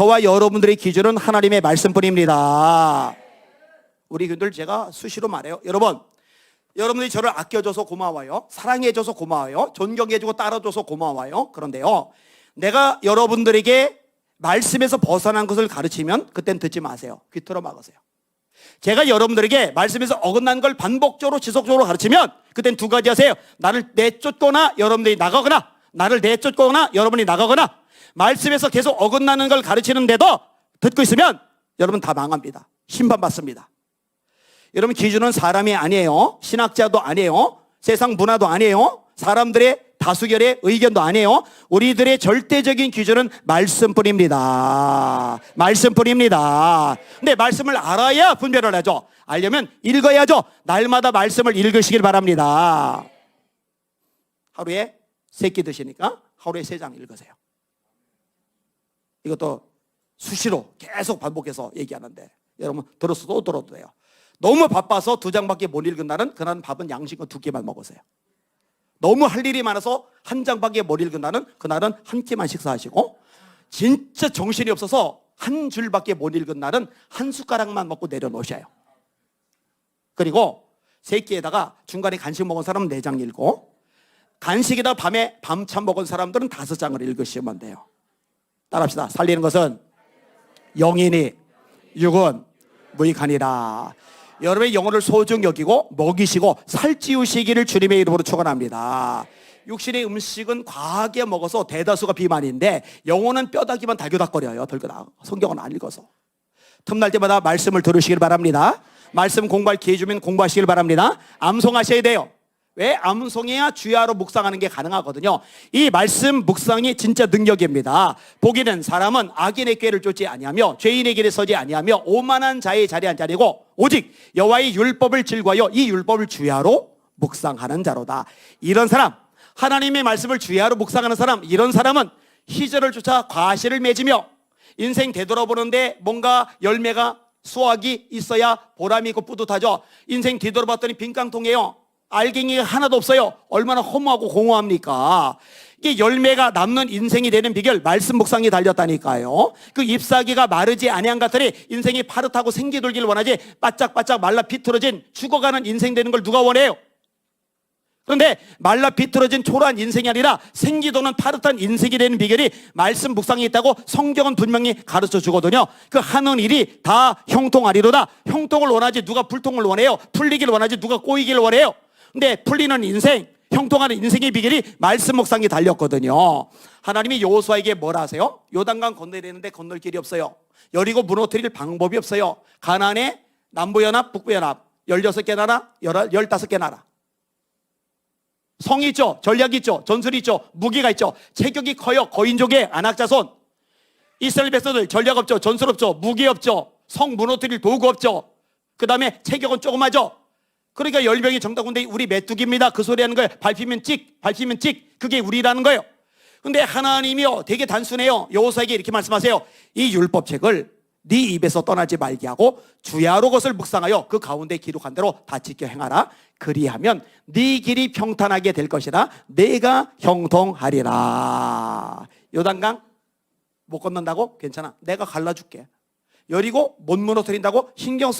저와 여러분들의 기준은 하나님의 말씀뿐입니다. 우리 교들 제가 수시로 말해요. 여러분, 여러분들이 저를 아껴줘서 고마워요. 사랑해줘서 고마워요. 존경해주고 따라줘서 고마워요. 그런데요, 내가 여러분들에게 말씀에서 벗어난 것을 가르치면 그땐 듣지 마세요. 귀 틀어 막으세요. 제가 여러분들에게 말씀에서 어긋난 걸 반복적으로 지속적으로 가르치면 그땐 두 가지 하세요. 나를 내쫓거나 여러분들이 나가거나 나를 내쫓거나 여러분이 나가거나 말씀에서 계속 어긋나는 걸 가르치는데도 듣고 있으면 여러분 다 망합니다. 심판받습니다. 여러분 기준은 사람이 아니에요. 신학자도 아니에요. 세상 문화도 아니에요. 사람들의 다수결의 의견도 아니에요. 우리들의 절대적인 기준은 말씀뿐입니다. 말씀뿐입니다. 근데 말씀을 알아야 분별을 하죠. 알려면 읽어야죠. 날마다 말씀을 읽으시길 바랍니다. 하루에 세 끼 드시니까 하루에 세 장 읽으세요. 이것도 수시로 계속 반복해서 얘기하는데 여러분 또 들어도 돼요. 너무 바빠서 두 장밖에 못 읽은 날은 그날은 밥은 양식은 두 끼만 먹으세요. 너무 할 일이 많아서 한 장밖에 못 읽은 날은 그날은 한 끼만 식사하시고 진짜 정신이 없어서 한 줄밖에 못 읽은 날은 한 숟가락만 먹고 내려놓으셔요. 그리고 세 끼에다가 중간에 간식 먹은 사람은 네 장 읽고 간식에다 밤에 밤참 먹은 사람들은 다섯 장을 읽으시면 돼요. 따라합시다. 살리는 것은 영이니 육은 무익하니라. 여러분의 영혼을 소중히 여기고 먹이시고 살찌우시기를 주님의 이름으로 축원합니다. 육신의 음식은 과하게 먹어서 대다수가 비만인데 영혼은 뼈다귀만 달겨닥거려요. 덜그닥. 성경은 안 읽어서. 틈날 때마다 말씀을 들으시길 바랍니다. 말씀 공부할 기회 주면 공부하시길 바랍니다. 암송하셔야 돼요. 왜 암송해야 주야로 묵상하는 게 가능하거든요. 이 말씀 묵상이 진짜 능력입니다. 보기는 사람은 악인의 꾀를 쫓지 아니하며 죄인의 길에 서지 아니하며 오만한 자의 앉지 아니고 오직 여호와의 율법을 즐거하여 이 율법을 주야로 묵상하는 자로다. 이런 사람 하나님의 말씀을 주야로 묵상하는 사람 이런 사람은 희절을 쫓아 과실을 맺으며 인생 되돌아보는데 뭔가 열매가 수확이 있어야 보람이 있고 뿌듯하죠. 인생 뒤돌아봤더니 빈깡통이에요. 알갱이가 하나도 없어요. 얼마나 허무하고 공허합니까? 이게 열매가 남는 인생이 되는 비결 말씀 묵상이 달렸다니까요. 그 잎사귀가 마르지 아니한 것들이 인생이 파릇하고 생기 돌기를 원하지 바짝바짝 말라 비틀어진 죽어가는 인생 되는 걸 누가 원해요? 그런데 말라 비틀어진 초라한 인생이 아니라 생기도는 파릇한 인생이 되는 비결이 말씀 묵상이 있다고 성경은 분명히 가르쳐 주거든요. 그 하는 일이 다 형통하리로다. 형통을 원하지 누가 불통을 원해요. 풀리기를 원하지 누가 꼬이기를 원해요. 근데 풀리는 인생, 형통하는 인생의 비결이 말씀 묵상이 달렸거든요. 하나님이 여호수아에게 뭘 하세요? 요단강 건너야 되는데 건널 길이 없어요. 여리고 무너뜨릴 방법이 없어요. 가나안에 남부연합, 북부연합 16개 나라, 15개 나라. 성이 있죠. 전략이 있죠. 전술이 있죠. 무기가 있죠. 체격이 커요. 거인족의 안악자손. 이스라엘 백성들 전략 없죠. 전술 없죠. 무기 없죠. 성 무너뜨릴 도구 없죠. 그 다음에 체격은 조그마죠. 그러니까 열병이 정다군데 우리 메뚜기입니다. 그 소리 하는 거예요. 밟히면 찍, 밟히면 찍. 그게 우리라는 거예요. 근데 하나님이요. 되게 단순해요. 여호사에게 이렇게 말씀하세요. 이 율법책을 네 입에서 떠나지 말게 하고 주야로 것을 묵상하여 그 가운데 기록한 대로 다 지켜 행하라. 그리하면 네 길이 평탄하게 될 것이라 내가 형통하리라. 요단강 못 건넌다고? 괜찮아. 내가 갈라줄게. 여리고 못 무너뜨린다고 신경 쓰지